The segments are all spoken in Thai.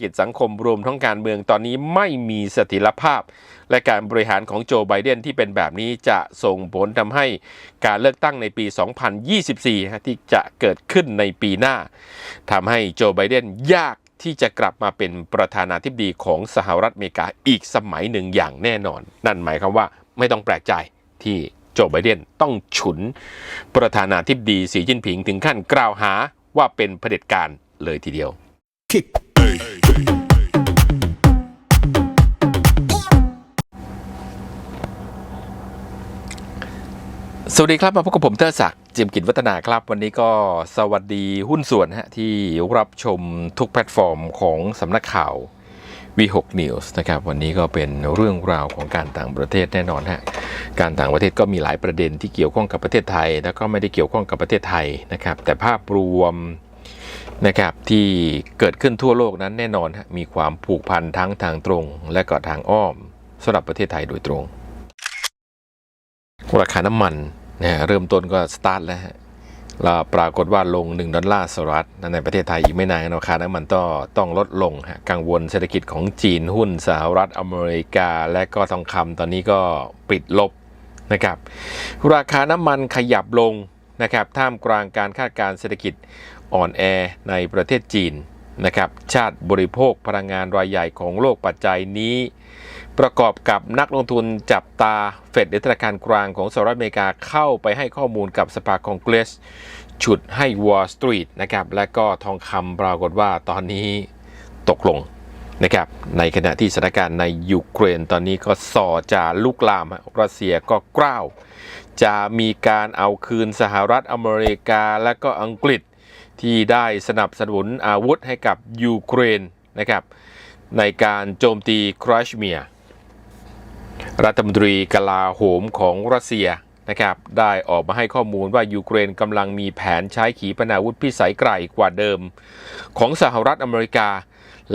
กิจสังคมรวมทั้งการเมืองตอนนี้ไม่มีเสถียรภาพ และการบริหารของโจไบเดนที่เป็นแบบนี้จะส่งผลทำให้การเลือกตั้งในปี 2024 ที่จะเกิดขึ้นในปีหน้าทำให้โจไบเดนยากที่จะกลับมาเป็นประธานาธิบดีของสหรัฐอเมริกาอีกสมัยหนึ่งอย่างแน่นอน นั่นหมายความว่าไม่ต้องแปลกใจที่โจไบเดนต้องฉุน ประธานาธิบดีสีจิ้นผิงถึงขั้นกล่าวหาว่าเป็นเผด็จการเลยทีเดียว kick. สวัสดีครับมาพบกับผมเตอร์ศักดิ์จิมกิจวัฒนาครับ วันนี้ก็สวัสดีหุ้นส่วนฮะที่รับชมทุกแพลตฟอร์มของสำนักข่าว V6 News นะครับวันนี้ก็เป็นเรื่องราวของการต่างประเทศแน่นอนฮะการต่างประเทศก็มีหลายประเด็นที่เกี่ยวข้องกับประเทศไทย แล้วก็ไม่ได้เกี่ยวข้องกับประเทศไทยนะครับแต่ภาพรวม นะครับที่เกิดขึ้นทั่วโลกนั้นแน่นอนมีความผูกพันทั้งทางตรง และก็ทางอ้อมสำหรับประเทศไทยโดยตรง ราคาน้ำมันนะฮะเริ่มต้นก็สตาร์ทแล้วฮะแล้วปรากฏว่าลง 1 ดอลลาร์สหรัฐในประเทศไทยอีกไม่นานราคาน้ำมันต้องต้องลดลงฮะกังวลเศรษฐกิจของจีนหุ้นสหรัฐอเมริกา และก็ทองคำตอนนี้ก็ปิดลบนะครับ ราคาน้ำมันขยับลงนะครับท่ามกลางการคาดการณ์เศรษฐกิจ อ่อนแอในประเทศจีนนะครับชาติบริโภคพลังงานรายใหญ่ของโลกปัจจัยนี้ ประกอบกับนักลงทุนจับตาเฟดหรือธนาคารกลางของสหรัฐอเมริกาเข้าไปให้ข้อมูลกับสภาคองเกรสฉุดให้ Wall Street นะครับและก็ทองคำปรากฏว่าตอนนี้ตกลงนะครับในขณะที่สถานการณ์ในยูเครนตอนนี้ก็ส่อจะลุกลามฮะรัสเซียก็กล้าว จะมีการเอาคืนสหรัฐอเมริกาและก็อังกฤษ ที่ได้สนับสนุนอาวุธให้กับยูเครนนะครับในการโจมตีครชเมียรัฐมนตรีกลาโหมของรัสเซียนะครับได้ออกมาให้ข้อมูลว่ายูเครนกำลังมีแผนใช้ขีปนาวุธพิสัยไกลกว่าเดิม ของสหรัฐอเมริกา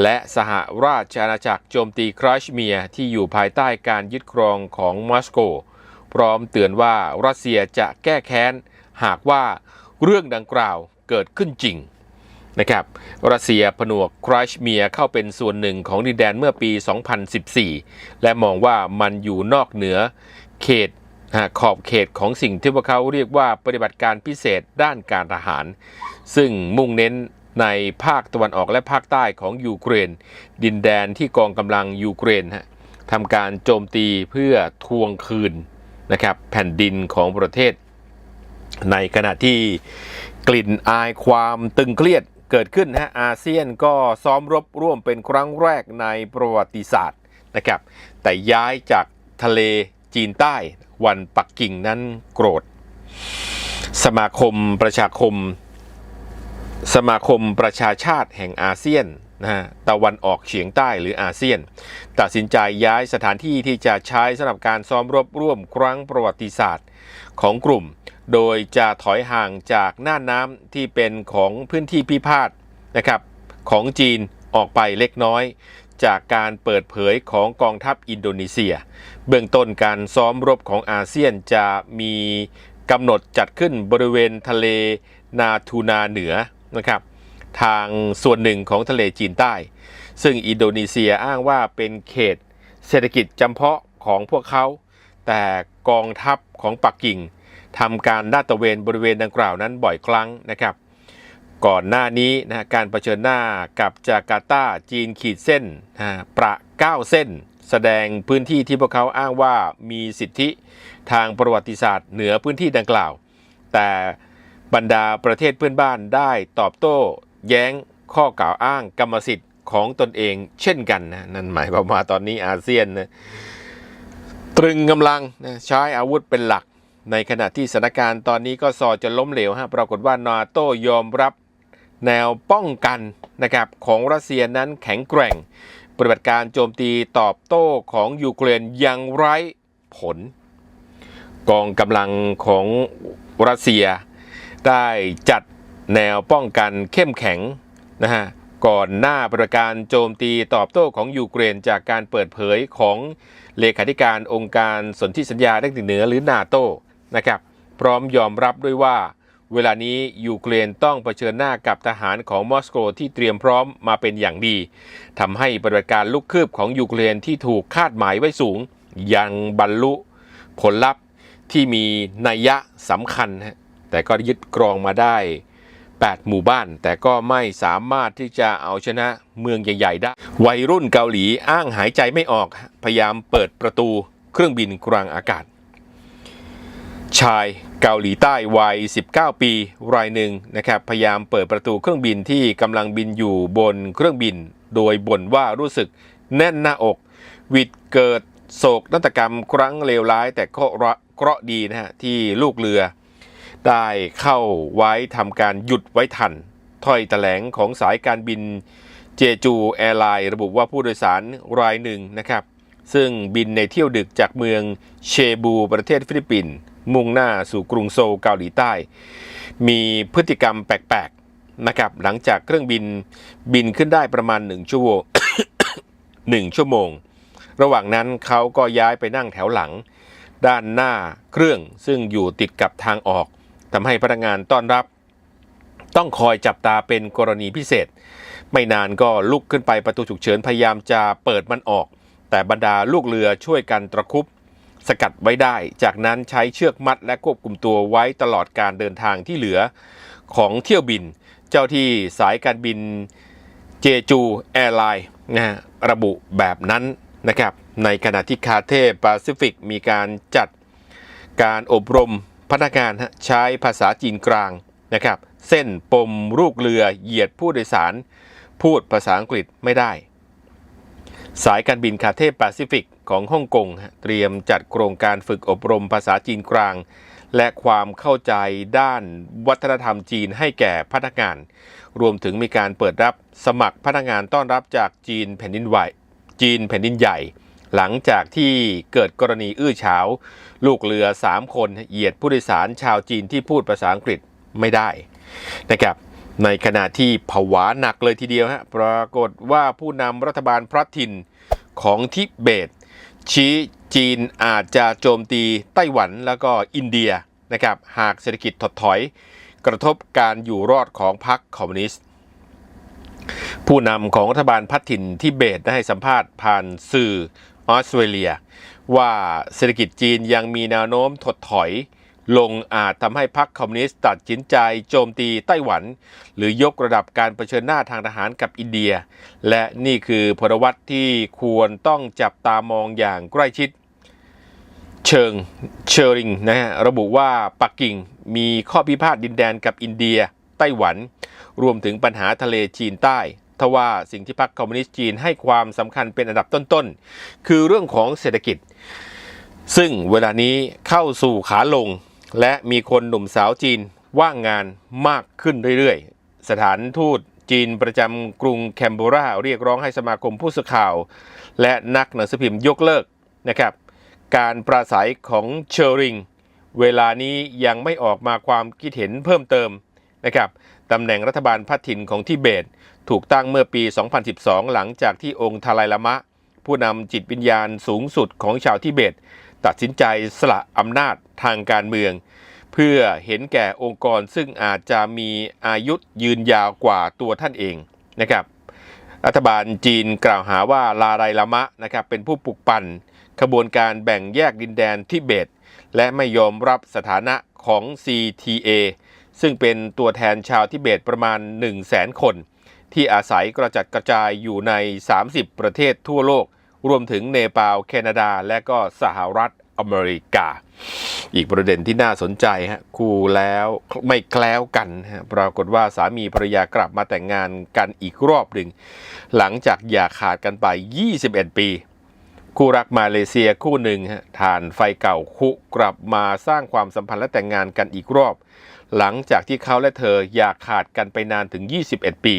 และสหราชอาณาจักรโจมตีคราชเมียที่อยู่ภายใต้การยึดครองของมอสโก พร้อมเตือนว่ารัสเซียจะแก้แค้นหากว่าเรื่องดังกล่าว เกิดขึ้นจริงนะครับรัสเซียผนวกคราชเมียเข้าเป็นส่วนหนึ่งของดินแดนเมื่อปี 2014 และมองว่ามันอยู่นอกเหนือเขตขอบเขตของสิ่งที่พวกเขาเรียกว่าปฏิบัติการพิเศษด้านการทหาร ซึ่งมุ่งเน้นในภาคตะวันออกและภาคใต้ของยูเครน ดินแดนที่กองกำลังยูเครนทำการโจมตีเพื่อทวงคืนนะครับแผ่นดินของประเทศ ในขณะที่ กลิ่นอายความตึงเครียดเกิดขึ้นฮะอาเซียนก็ซ้อมรบร่วมเป็นครั้งแรกในประวัติศาสตร์นะครับ แต่ย้ายจากทะเลจีนใต้วันปักกิ่งนั้นโกรธ สมาคมประชาคม สมาคมประชาชาติแห่งอาเซียนนะฮะตะวันออกเฉียงใต้หรืออาเซียน ตัดสินใจย้ายสถานที่ที่จะใช้สำหรับการซ้อมรบร่วมครั้งประวัติศาสตร์ของกลุ่ม โดยจะถอยห่างจากน่านน้ำที่เป็นของพื้นที่พิพาทนะครับของจีนออกไปเล็กน้อย จากการเปิดเผยของกองทัพอินโดนีเซีย เบื้องต้นการซ้อมรบของอาเซียนจะมีกำหนดจัดขึ้นบริเวณทะเลนาทูนาเหนือนะครับทางส่วนหนึ่งของทะเลจีนใต้ ซึ่งอินโดนีเซียอ้างว่าเป็นเขตเศรษฐกิจจำเพาะของพวกเขา แต่กองทัพของปักกิ่ง ทำการลาดตระเวนบริเวณดังกล่าวนั้นบ่อยครั้งนะครับ ก่อนหน้านี้นะการเผชิญหน้ากับจาการ์ตาจีนขีดเส้นนะประ 9 เส้น แสดงพื้นที่ที่พวกเขาอ้างว่ามีสิทธิทางประวัติศาสตร์เหนือพื้นที่ดังกล่าว แต่บรรดาประเทศเพื่อนบ้านได้ตอบโต้ แย้งข้อกล่าวอ้างกรรมสิทธิ์ของตนเองเช่นกันนะนั่นหมายความว่าตอนนี้อาเซียนนะตรึงกำลังนะใช้อาวุธเป็นหลัก ในขณะที่สถานการณ์ตอนนี้ก็สอจะล้มเหลวฮะปรากฏว่านาโตยอมรับแนวป้องกันนะครับของรัสเซียนั้นแข็งแกร่ง ปฏิบัติการโจมตีตอบโต้ของยูเครนยังไร้ผล กองกำลังของรัสเซีย ได้จัดแนวป้องกันเข้มแข็งนะฮะก่อนหน้าปฏิบัติการโจมตีตอบโต้ของยูเครนจากการเปิดเผยของเลขาธิการองค์การสนธิสัญญาเรื่องเหนือหรือนาโต นะครับ พร้อมยอมรับด้วยว่า เวลานี้ยูเครนต้องเผชิญหน้ากับทหารของมอสโกที่เตรียมพร้อมมาเป็นอย่างดีทำให้ปฏิบัติการลุกคืบของยูเครนที่ถูกคาดหมายไว้สูง ยังบรรลุผลลัพธ์ที่มีนัยยะสำคัญ แต่ก็ยึดกรองมาได้ 8 หมู่บ้าน แต่ก็ไม่สามารถที่จะเอาชนะเมืองใหญ่ๆได้ วัยรุ่นเกาหลีอ้างหายใจไม่ออก พยายามเปิดประตูเครื่องบินกลางอากาศ ชายเกาหลีใต้วัย 19 ปี รายหนึ่งนะครับพยายามเปิดประตูเครื่องบินที่กำลังบินอยู่บนเครื่องบิน โดยบ่นว่ารู้สึกแน่นหน้าอก วิดเกิดโศกนาฏกรรมครั้งเลวร้าย แต่เคราะห์เคราะดีนะฮะที่ลูกเรือ ได้เข้าไว้ทำการหยุดไว้ทัน ถ้อยแถลงของสายการบินเจจูแอร์ไลน์ระบุว่าผู้โดยสารรายหนึ่งนะครับซึ่งบินในเที่ยวดึกจากเมืองเชบูประเทศฟิลิปปินส์ มุ่งหน้าสู่กรุงโซลเกาหลีใต้ มีพฤติกรรมแปลกๆนะครับหลังจากเครื่องบินบินขึ้นได้ประมาณ 1 ชั่วโมง1ชั่วโมง ระหว่างนั้นเขาก็ย้ายไปนั่งแถวหลัง ด้านหน้าเครื่องซึ่งอยู่ติดกับทางออกทำให้พนักงานต้อนรับ ต้องคอยจับตาเป็นกรณีพิเศษ ไม่นานก็ลุกขึ้นไปประตูฉุกเฉินพยายามจะเปิดมันออก แต่บรรดาลูกเรือช่วยกันตะครุบ สกัดไว้ได้ จากนั้นใช้เชือกมัดและควบคุมตัวไว้ตลอดการเดินทางที่เหลือของเที่ยวบิน เจ้าที่สายการบินเจจูแอร์ไลน์นะฮะระบุแบบนั้นนะครับ ในขณะที่คาเท่แปซิฟิกมีการจัดการอบรมพนักงานใช้ภาษาจีนกลางนะครับ เส้นปมลูกเรือเหยียดผู้โดยสาร พูดภาษาอังกฤษไม่ได้ สายการบินคาเท่แปซิฟิก ของฮ่องกงเตรียมจัดโครงการฝึกอบรมภาษาจีนกลาง และความเข้าใจด้านวัฒนธรรมจีนให้แก่พนักงาน รวมถึงมีการเปิดรับสมัครพนักงานต้อนรับจากจีนแผ่นดินไหวจีนแผ่นดินใหญ่ หลังจากที่เกิดกรณีอื้อฉาว ลูกเรือ 3 คนเหยียดผู้โดยสารชาวจีนที่พูดภาษาอังกฤษไม่ได้นะครับในขณะที่ผวาหนักเลยทีเดียวฮะปรากฏว่าผู้นำรัฐบาลพลัดถิ่นของทิเบต ชี้จีนอาจจะโจมตีไต้หวันแล้วก็อินเดียนะครับหากเศรษฐกิจถดถอย กระทบการอยู่รอดของพรรคคอมมิวนิสต์ ผู้นำของรัฐบาลพัฒถิ่นที่เบตได้ให้สัมภาษณ์ผ่านสื่อออสเตรเลีย ว่าเศรษฐกิจจีนยังมีแนวโน้มถดถอย ลงอาจทำให้พรรคคอมมิวนิสต์ตัดสินใจโจมตีไต้หวัน หรือยกระดับการเผชิญหน้าทางทหารกับอินเดีย และนี่คือพลวัตที่ควรต้องจับตามองอย่างใกล้ชิด เชิงเชอริงนะฮะระบุว่าปักกิ่งมีข้อพิพาทดินแดนกับอินเดีย ไต้หวัน รวมถึงปัญหาทะเลจีนใต้ทว่าสิ่งที่พรรคคอมมิวนิสต์จีนให้ความสำคัญเป็นอันดับต้นๆ คือเรื่องของเศรษฐกิจ ซึ่งเวลานี้เข้าสู่ขาลง และมีคนหนุ่มสาวจีนว่างงานมากขึ้นเรื่อยๆ สถานทูตจีนประจำกรุงแคนเบราเรียกร้องให้สมาคมผู้สื่อข่าว และนักหนังสือพิมพ์ยกเลิกนะครับ การปราศัยของเชอริง เวลานี้ยังไม่ออกมาความคิดเห็นเพิ่มเติมนะครับตำแหน่งรัฐบาลพัฒถิ่นของทิเบต ถูกตั้งเมื่อปี 2012 หลังจากที่องค์ทาไลลามะ ผู้นำจิตวิญญาณสูงสุดของชาวทิเบต ตัดสินใจสละอำนาจทางการเมือง เพื่อเห็นแก่องค์กรซึ่งอาจจะมีอายุยืนยาวกว่าตัวท่านเองนะครับ รัฐบาลจีนกล่าวหาว่าลาไลลามะนะครับเป็นผู้ปลุกปั่นขบวนการแบ่งแยกดินแดนทิเบต และไม่ยอมรับสถานะของ CTA ซึ่งเป็นตัวแทนชาวทิเบตประมาณ 1 0 0 0 0แสนคน ที่อาศัยกระจัดกระจายอยู่ใน 30 ประเทศทั่วโลก รวมถึงเนปาลแคนาดา และก็สหรัฐอเมริกา อีกประเด็นที่น่าสนใจฮะคู่แล้วไม่แคล้วกันฮะปรากฏว่าสามีภรรยากลับมาแต่งงานกันอีกรอบหนึ่ง หลังจากอย่าขาดกันไป 21 ปี คู่รักมาเลเซียคู่หนึ่งฮะฐานไฟเก่าคุกลับมาสร้างความสัมพันธ์และแต่งงานกันอีกรอบ หลังจากที่เขาและเธออยากขาดกันไปนานถึง 21 ปี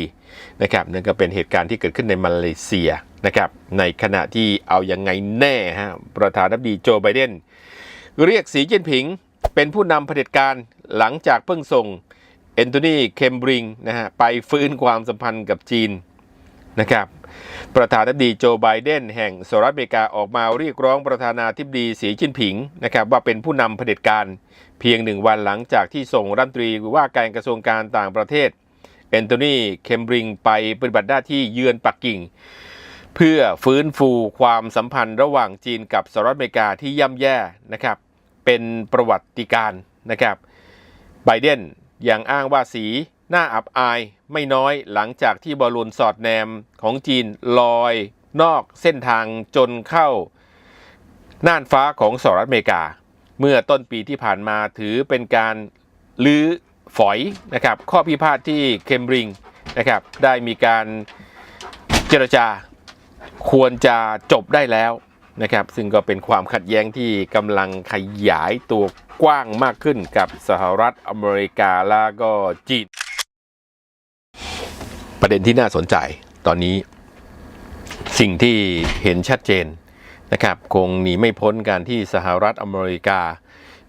นะครับนั่นก็เป็นเหตุการณ์ที่เกิดขึ้นในมาเลเซียนะครับในขณะที่เอายังไงแน่ฮะประธานาธิบดีโจไบเดนเรียกสีเจิ้นผิงเป็นผู้นำเผด็จการหลังจากเพิ่งส่งเอนโทนีเคมบริงนะฮะไปฟื้นความสัมพันธ์กับจีน นะครับประธานาธิบดีโจไบเดนแห่งสหรัฐอเมริกาออกมาเรียกร้องประธานาธิบดีสีจิ้นผิงนะครับว่าเป็นผู้นำเผด็จการเพียงหนึ่งวันหลังจากที่ส่งรัฐมนตรีว่าการกระทรวงการต่างประเทศแอนโทนีเคมบริงไปปฏิบัติหน้าที่เยือนปักกิ่ง เพื่อฟื้นฟูความสัมพันธ์ระหว่างจีนกับสหรัฐอเมริกาที่ย่ำแย่นะครับเป็นประวัติการนะครับไบเดนยังอ้างว่าสี น้าอับอายไม่น้อยหลังจากที่บอลลูนสอดแนมของจีนลอย นอกเส้นทางจนเข้า น่านฟ้าของสหรัฐอเมริกา เมื่อต้นปีที่ผ่านมาถือเป็นการลื้อฝอยนะครับข้อพิพาทที่เคมบริงนะครับได้มีการเจรจาควรจะจบได้แล้วนะครับซึ่งก็เป็นความขัดแย้งที่กำลังขยายตัวกว้างมากขึ้นกับสหรัฐอเมริกาแล้วก็จีน ประเด็นที่น่าสนใจตอนนี้ สิ่งที่เห็นชัดเจนนะครับคงหนีไม่พ้นการที่สหรัฐอเมริกา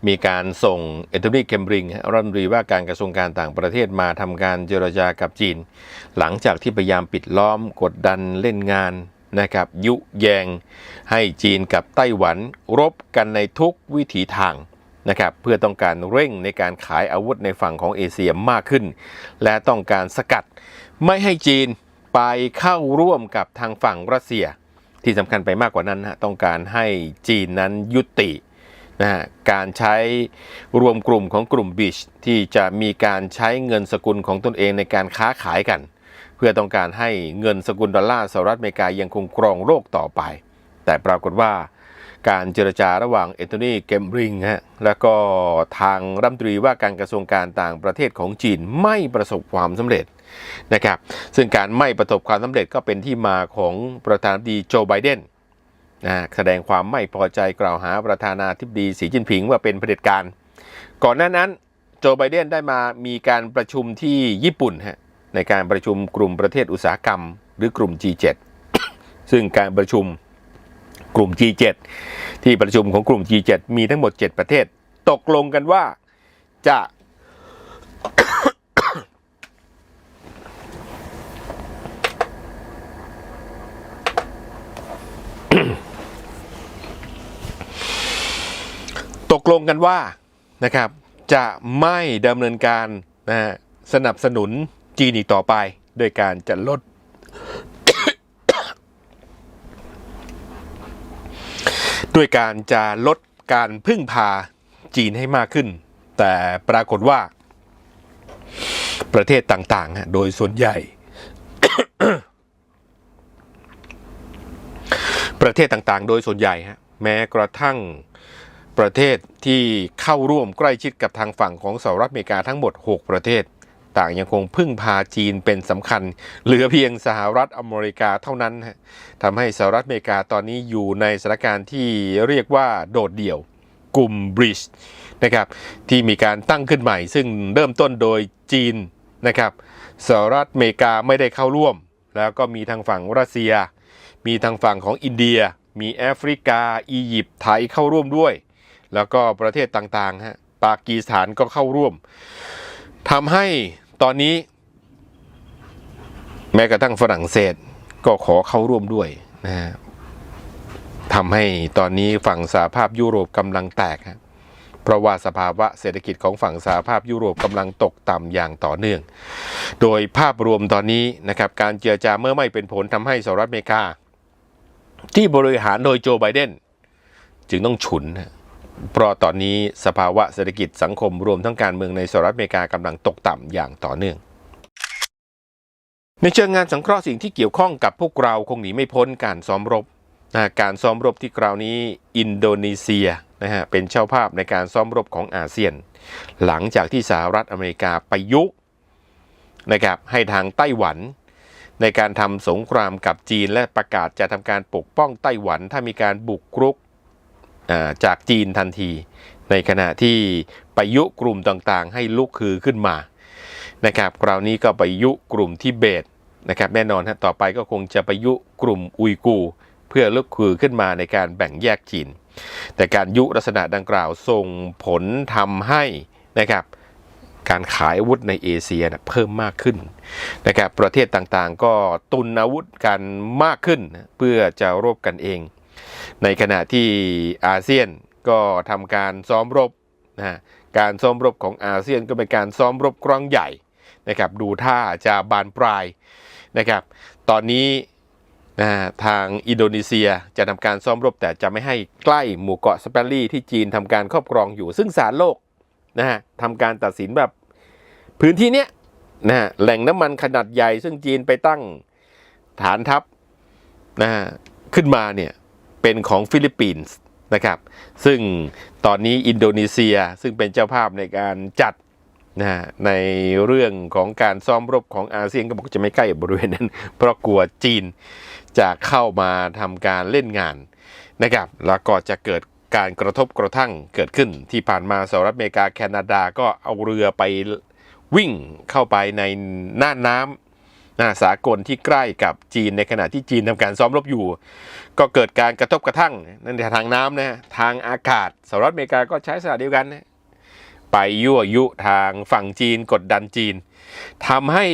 มีการส่งเอนโทนีเคมบริงรัฐมนตรีว่าการกระทรวงการต่างประเทศมาทำการเจรจากับจีน หลังจากที่พยายามปิดล้อมกดดันเล่นงานนะครับยุแยงให้จีนกับไต้หวันรบกันในทุกวิถีทางนะครับเพื่อต้องการเร่งในการขายอาวุธในฝั่งของเอเชียมากขึ้น และต้องการสกัด ไม่ให้จีนไปเข้าร่วมกับทางฝั่งรัสเซีย ที่สำคัญไปมากกว่านั้นฮะต้องการให้จีนนั้นยุตินะฮะการใช้รวมกลุ่มของกลุ่มบิชที่จะมีการใช้เงินสกุลของตนเองในการค้าขายกัน เพื่อต้องการให้เงินสกุลดอลลาร์สหรัฐอเมริกายังคงครองโลกต่อไป แต่ปรากฏว่าการเจรจาระหว่างเอนโทนีเกมริงฮะแล้วก็ทางรัฐมนตรีว่าการกระทรวงการต่างประเทศของจีนไม่ประสบความสำเร็จ นะครับซึ่งการไม่ประสบความสำเร็จก็เป็นที่มาของประธานาธิบดีโจไบเดนนะแสดงความไม่พอใจกล่าวหาประธานาธิบดีสีจิ้นผิงว่าเป็นเผด็จการ ก่อนหน้านั้นโจไบเดนได้มามีการประชุมที่ญี่ปุ่นฮะในการประชุมกลุ่มประเทศอุตสาหกรรม หรือกลุ่ม G7 ซึ่งการประชุมกลุ่ม G7 ที่ประชุมของกลุ่ม G7 มีทั้งหมด 7 ประเทศ ตกลงกันว่าจะ ลงกันว่านะครับจะไม่ดำเนินการนะฮะสนับสนุนจีนอีกต่อไป โดยการจะลด ด้วยการจะลดการพึ่งพาจีนให้มากขึ้น แต่ปรากฏว่า ประเทศต่างๆ โดยส่วนใหญ่ ประเทศต่างๆ โดยส่วนใหญ่ฮะแม้กระทั่ง ประเทศที่เข้าร่วมใกล้ชิดกับทางฝั่งของสหรัฐอเมริกาทั้งหมด 6 ประเทศ ต่างยังคงพึ่งพาจีนเป็นสำคัญ เหลือเพียงสหรัฐอเมริกาเท่านั้นทำให้สหรัฐอเมริกาตอนนี้อยู่ในสถานการณ์ที่เรียกว่าโดดเดี่ยวกลุ่มบริชนะครับที่มีการตั้งขึ้นใหม่ ซึ่งเริ่มต้นโดยจีนนะครับสหรัฐอเมริกาไม่ได้เข้าร่วม แล้วก็มีทางฝั่งรัสเซีย มีทางฝั่งของอินเดีย มีแอฟริกา อียิปต์ไทยเข้าร่วมด้วย แล้วก็ประเทศต่างๆฮะปากีสถานก็เข้าร่วมทำให้ตอนนี้ แม้กระทั่งฝรั่งเศสก็ขอเข้าร่วมด้วยนะฮะทำให้ตอนนี้ฝั่งสหภาพยุโรปกำลังแตกฮะเพราะว่าสภาวะเศรษฐกิจของฝั่งสหภาพยุโรปกำลังตกต่ำอย่างต่อเนื่อง โดยภาพรวมตอนนี้นะครับการเจรจาเมื่อไม่เป็นผลทำให้สหรัฐอเมริกา ที่บริหารโดยโจไบเดนจึงต้องฉุนฮะ เพราะตอนนี้สภาวะเศรษฐกิจสังคมรวมทั้งการเมืองในสหรัฐอเมริกากำลังตกต่ำอย่างต่อเนื่องในเชิงงานสังเคราะห์สิ่งที่เกี่ยวข้องกับพวกเราคงหนีไม่พ้นการซ้อมรบนะการซ้อมรบที่คราวนี้อินโดนีเซียนะฮะเป็นเจ้าภาพในการซ้อมรบของอาเซียน หลังจากที่สหรัฐอเมริกาไปยุนะครับให้ทางไต้หวัน ในการทำสงครามกับจีนและประกาศจะทำการปกป้องไต้หวันถ้ามีการบุกรุก จากจีนทันที ในขณะที่ไปยุกลุ่มต่างๆ ให้ลุกคือขึ้นมานะครับคราวนี้ก็ไปยุกลุ่มทิเบตนะครับแน่นอนฮะต่อไปก็คงจะไปยุกลุ่มอุยกู เพื่อลุกคือขึ้นมาในการแบ่งแยกจีน แต่การยุลักษณะดังกล่าวส่งผลทำให้นะครับการขายอาวุธในเอเชียนะเพิ่มมากขึ้นนะครับประเทศต่างๆ ก็ตุนอาวุธกันมากขึ้น เพื่อจะรบกันเอง ในขณะที่อาเซียนก็ทำการซ้อมรบนะฮะการซ้อมรบของอาเซียนก็เป็นการซ้อมรบครั้งใหญ่นะครับดูท่าจะบานปลายนะครับ ตอนนี้นะทางอินโดนีเซียจะทำการซ้อมรบแต่จะไม่ให้ใกล้หมู่เกาะสเปรลี่ที่จีนทำการครอบครองอยู่ ซึ่งศาลโลกนะฮะทำการตัดสินแบบพื้นที่เนี้ยนะฮะแหล่งน้ำมันขนาดใหญ่ ซึ่งจีนไปตั้งฐานทัพนะฮะขึ้นมาเนี่ย เป็นของฟิลิปปินส์นะครับซึ่งตอนนี้อินโดนีเซียซึ่งเป็นเจ้าภาพในการจัดนะในเรื่องของการซ้อมรบของอาเซียนก็บอกจะไม่ใกล้บริเวณนั้น เพราะกลัวจีนจะเข้ามาทำการเล่นงานนะครับแล้วก็จะเกิดการกระทบกระทั่งเกิดขึ้นที่ผ่านมาสหรัฐอเมริกาแคนาดาก็เอาเรือไปวิ่งเข้าไปในน่านน้ำ สากลที่ใกล้กับจีนในขณะที่จีนทำการซ้อมรบอยู่ ก็เกิดการกระทบกระทั่งนั่นในทางน้ำนะฮะทางอากาศสหรัฐอเมริกาก็ใช้สถานเดียวกันนะไปยั่วยุทางฝั่งจีนกดดันจีนทำให้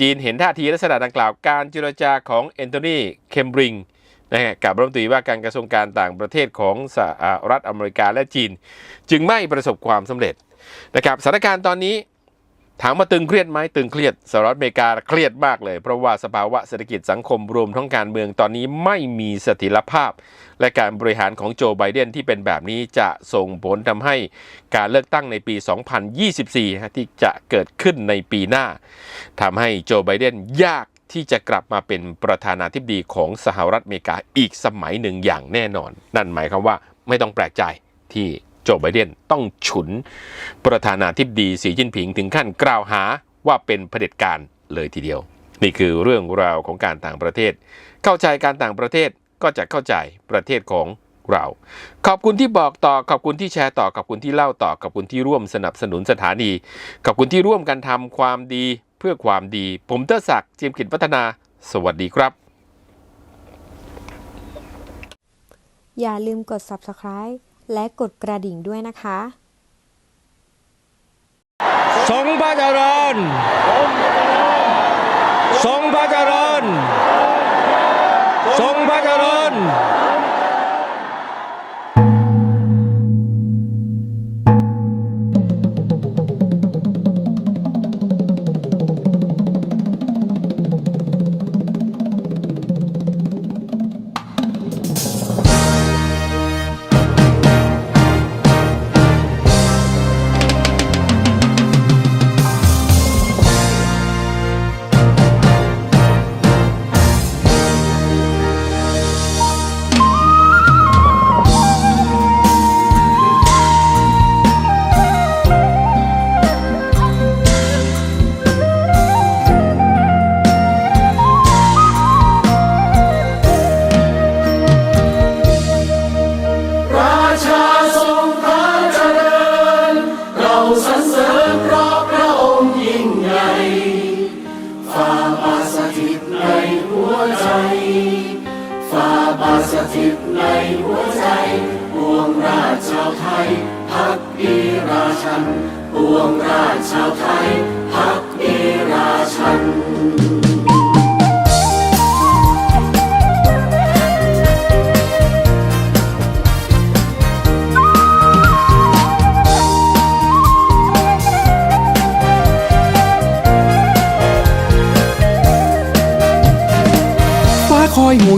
จีนเห็นท่าทีลักษณะดังกล่าวการเจรจาของแอนโทนีเคมบริงนะฮะกับรัฐมนตรีว่าการกระทรวงการต่างประเทศของสหรัฐอเมริกาและจีน จึงไม่ประสบความสำเร็จนะครับสถานการณ์ตอนนี้ ถามว่าตึงเครียดไหมตึงเครียดสหรัฐอเมริกาเครียดมากเลย เพราะว่าสภาวะเศรษฐกิจสังคมรวมทั้งการเมืองตอนนี้ไม่มีเสถียรภาพ และการบริหารของโจไบเดนที่เป็นแบบนี้จะส่งผลทำให้การเลือกตั้งในปี 2024 ที่จะเกิดขึ้นในปีหน้าทำให้โจไบเดนยากที่จะกลับมาเป็นประธานาธิบดีของสหรัฐอเมริกาอีกสมัยหนึ่งอย่างแน่นอน นั่นหมายความว่าไม่ต้องแปลกใจที่ โจไบเดนต้องฉุน ประธานาธิบดีสีจิ้นผิงถึงขั้นกล่าวหาว่าเป็นเผด็จการเลยทีเดียว นี่คือเรื่องราวของการต่างประเทศ เข้าใจการต่างประเทศก็จะเข้าใจประเทศของเรา ขอบคุณที่บอกต่อ ขอบคุณที่แชร์ต่อ ขอบคุณที่เล่าต่อ ขอบคุณที่ร่วมสนับสนุนสถานี ขอบคุณที่ร่วมกันทำความดีเพื่อความดี ผมเตอร์ศักดิ์เจียมกิจพัฒนา สวัสดีครับ อย่าลืมกด subscribe และกดกระดิ่งด้วยนะคะ ทรงพระเจริญ ทรงพระเจริญ ทรงพระเจริญ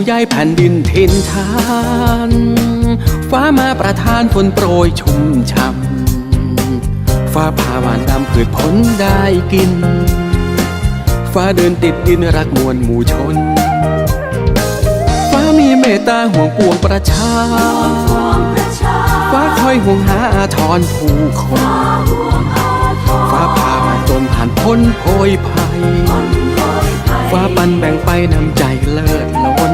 ยห่วงใยแผ่นดินทินทาน ฟ้ามาประทานฝนโปรยชุ่มช่ำฟ้าผ่าหวานดำพืชผลได้กิน ฟ้าเดินติดดินรักมวลหมู่ชน ฟ้ามีเมตตาห่วงปวงประชา ฟ้าคอยห่วงหาอาทรผู้คน ฟ้าผ่ามาจนผ่านพ้นโพยภัยฟ้าปันแบ่งไปนำใจเลิศล้น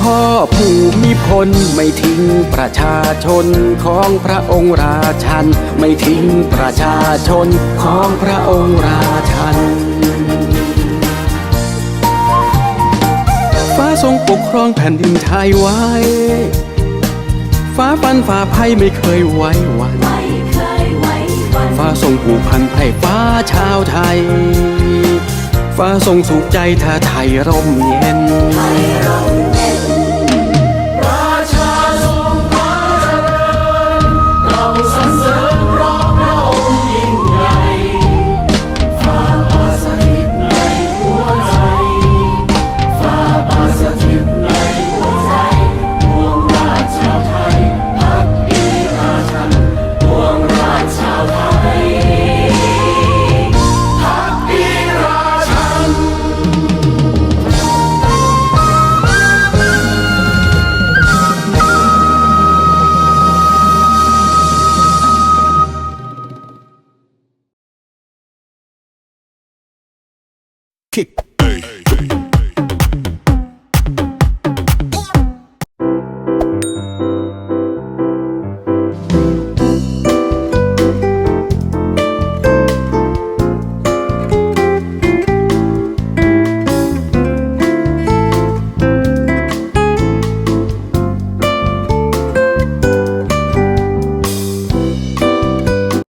พ่อผู้มีพลไม่ทิ้งประชาชนของพระองค์ราชัน ไม่ทิ้งประชาชนของพระองค์ราชัน ฟ้าทรงปกครองแผ่นดินไทยไว้ ฟ้าฟันฝ่าภัยไม่เคยไว้วันไม่เคยไว้วันฟ้าทรงผูกพันไพร่ฟ้าชาวไทย ฟ้าทรงสุขใจถ้าไทยร่มเย็น kick